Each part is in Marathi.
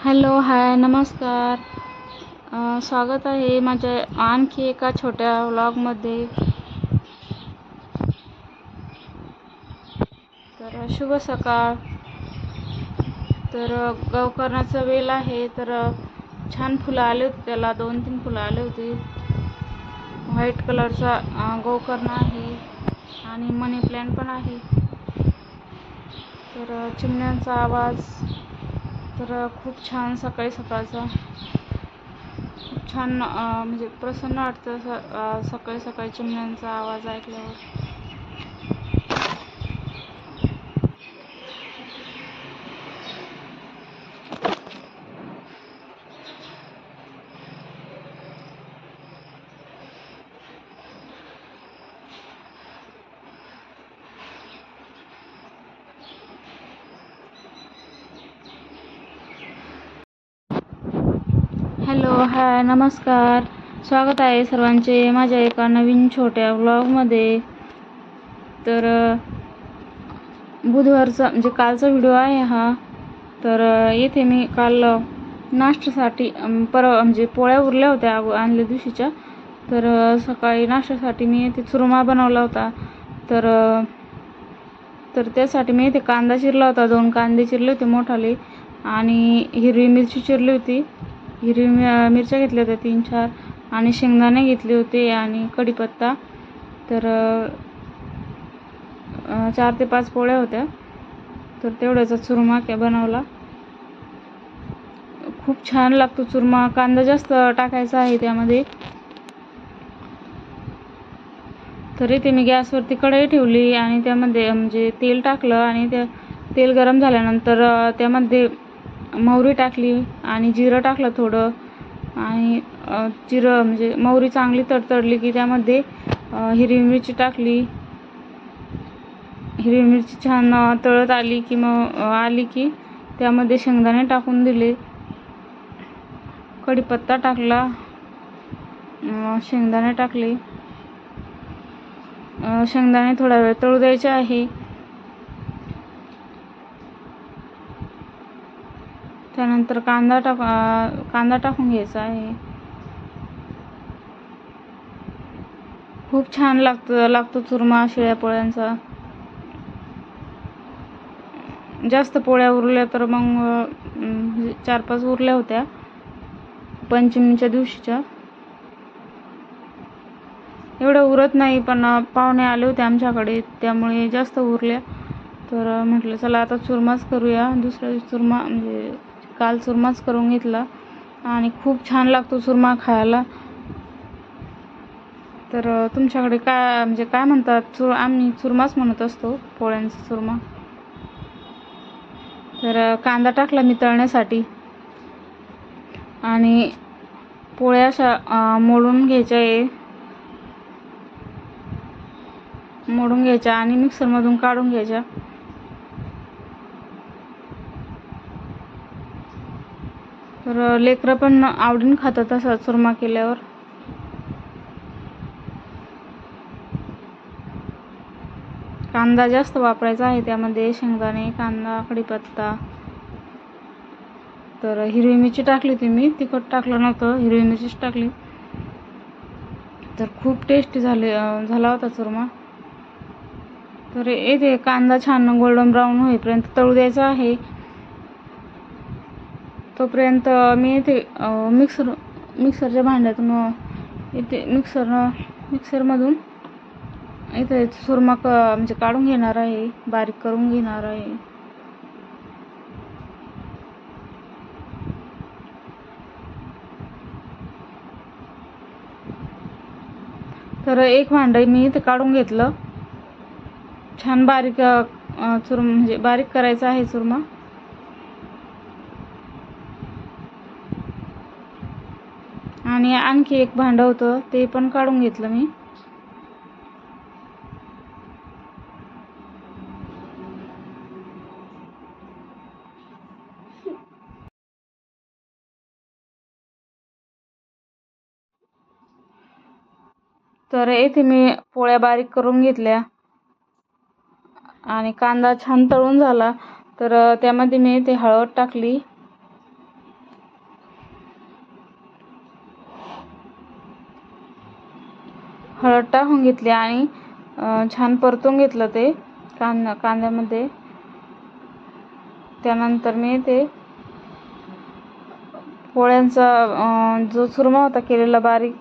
हॅलो हाय नमस्कार. स्वागत आहे माझ्या आणखी एका छोट्या व्लॉगमध्ये. तर शुभ सकाळ. तर गवकरणाचा वेल आहे तर छान फुलं आले होते त्याला दोन तीन फुलं आले होते. व्हाईट कलरचा गोकर्ण गवकर्ण आहे आणि मनी प्लॅन्ट पण आहे. तर चिमण्यांचा आवाज. तर खूप छान सकाळी सकाळचा. खूप छान म्हणजे प्रसन्न वाटतं स- सकाळी सकाळी चिमण्यांचा आवाज ऐकल्यावर हॅलो हाय नमस्कार. स्वागत आहे सर्वांचे माझ्या एका नवीन छोट्या व्लॉगमध्ये तर बुधवारचा म्हणजे कालचा व्हिडिओ आहे हा. तर येथे मी काल नाश्त्यासाठी अम, म्हणजे पोळ्या उरल्या होत्या अगो आणल्या दिवशीच्या. तर सकाळी नाश्त्यासाठी मी येथे चुरमा बनवला होता. तर तर त्यासाठी मी इथे कांदा चिरला होता. दोन कांदे चिरले होते मोठाले. आणि हिरवी मिरची चिरली होती. हिरवी मिरच्या घेतल्या होत्या तीन चार. आणि शेंगदाणे घेतले होते आणि कढीपत्ता. तर चार ते पाच पोळ्या होत्या. तर तेवढ्याचा चुरमा काय बनवला. खूप छान लागतो चुरमा. कांदा जास्त टाकायचा आहे त्यामध्ये. तर इथे मी गॅसवरती कढई ठेवली आणि त्यामध्ये म्हणजे तेल टाकलं आणि त्या तेल गरम झाल्यानंतर त्यामध्ये मोहरी टाकली आणि जिरं टाकलं थोडं. आणि जिरं म्हणजे मोहरी चांगली तडतडली की त्यामध्ये हिरवी मिरची टाकली. हिरवी मिरची छान तळत आली की मग आली की त्यामध्ये शेंगदाणे टाकून दिले. कढीपत्ता टाकला. शेंगदाणे टाकले. शेंगदाणे थोडा वेळ तळू द्यायचे आहे. त्यानंतर कांदा टाक कांदा टाकून घ्यायचा आहे. खूप छान लागतं लागतो चुरमा शिळ्या पोळ्यांचा. जास्त पोळ्या उरल्या तर मग चार पाच उरल्या होत्या. पंचमीच्या दिवशीच्या. एवढं उरत नाही पण पाहुणे आले होते आमच्याकडे त्यामुळे जास्त उरल्या. तर म्हटलं चला आता चुरमाच करूया. दुसऱ्या दिवशी चुरमा म्हणजे काल चुरमाच करून घेतला. आणि खूप छान लागतो चुरमा खायला. तर तुमच्याकडे काय म्हणजे काय म्हणतात चुर आम्ही चुरमाच म्हणत असतो पोळ्यांचा चुरमा तर कांदा टाकला मी तळण्यासाठी. आणि पोळ्या अशा मोडून घ्यायच्या आहे. मोडून घ्यायच्या आणि मिक्सरमधून काढून घ्यायच्या. तर लेकरं पण आवडीन खातात असा चुरमा केल्यावर. कांदा जास्त वापरायचा आहे त्यामध्ये शेंगदाणे कांदा कढीपत्ता तर हिरवी मिरची टाकली होती मी तिखट टाकलं नव्हतं हिरवी मिरचीच टाकली. तर खूप टेस्टी झाले झाला होता चुरमा. तर येते कांदा छान गोल्डन ब्राऊन होईपर्यंत तळू द्यायचा आहे. तोपर्यंत मी इथे मिक्सर मिक्सरच्या भांड्यातून इथे मिक्सर मिक्सरमधून इथे चुरमा क म्हणजे काढून घेणार आहे बारीक करून घेणार आहे. तर एक भांडं मी इथे काढून घेतलं. छान बारीक अं, चुरम म्हणजे बारीक करायचं आहे चुरमा. आणि आणखी एक भांडं होतं ते पण काढून घेतलं मी. तर येथे मी पोळ्या बारीक करून घेतल्या. आणि कांदा छान तळून झाला. तर त्यामध्ये मी ते हळद टाकली. हळद टाकून घेतली आणि छान परतून घेतलं ते कांदा कांद्यामध्ये. त्यानंतर मी ते पोळ्यांचा जो चुरमा होता केलेला बारीक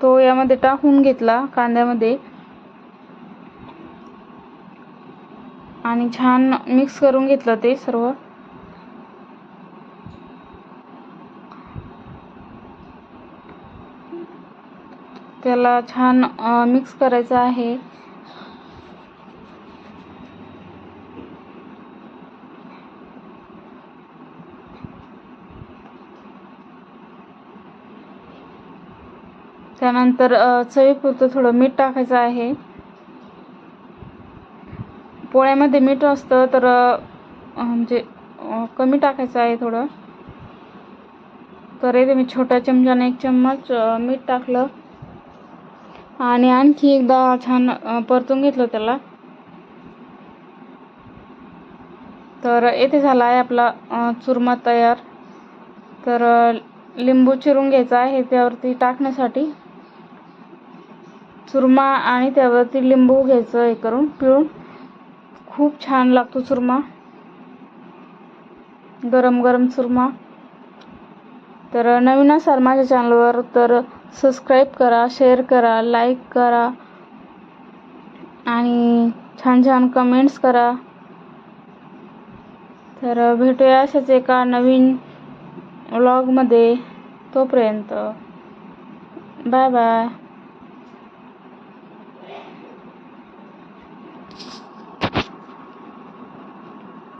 तो यामध्ये टाकून घेतला कांद्यामध्ये. आणि छान मिक्स करून घेतलं ते सर्व. त्याला छान मिक्स करायचं आहे. त्यानंतर चवीपुरतं थोडं मीठ टाकायचं आहे. पोळ्यामध्ये मीठ असतं तर म्हणजे कमी टाकायचं आहे थोडं. तर इथे मी छोट्या चमच्याने एक चम्मच मीठ टाकलं. आणि आणखी एकदा छान परतून घेतलं त्याला. तर येथे झाला आहे आपला चुरमा तयार. तर लिंबू चिरून घ्यायचा आहे त्यावरती टाकण्यासाठी. चुरमा आणि त्यावरती लिंबू घ्यायचं हे करून पिळून. खूप छान लागतो चुरमा. गरम गरम चुरमा. तर नवीन असाल माझ्या चॅनलवर तर सबस्क्राईब करा शेअर करा लाईक करा आणि छान छान कमेंट्स करा. तर भेटूया अशाच एका नवीन व्लॉगमध्ये तोपर्यंत बाय बाय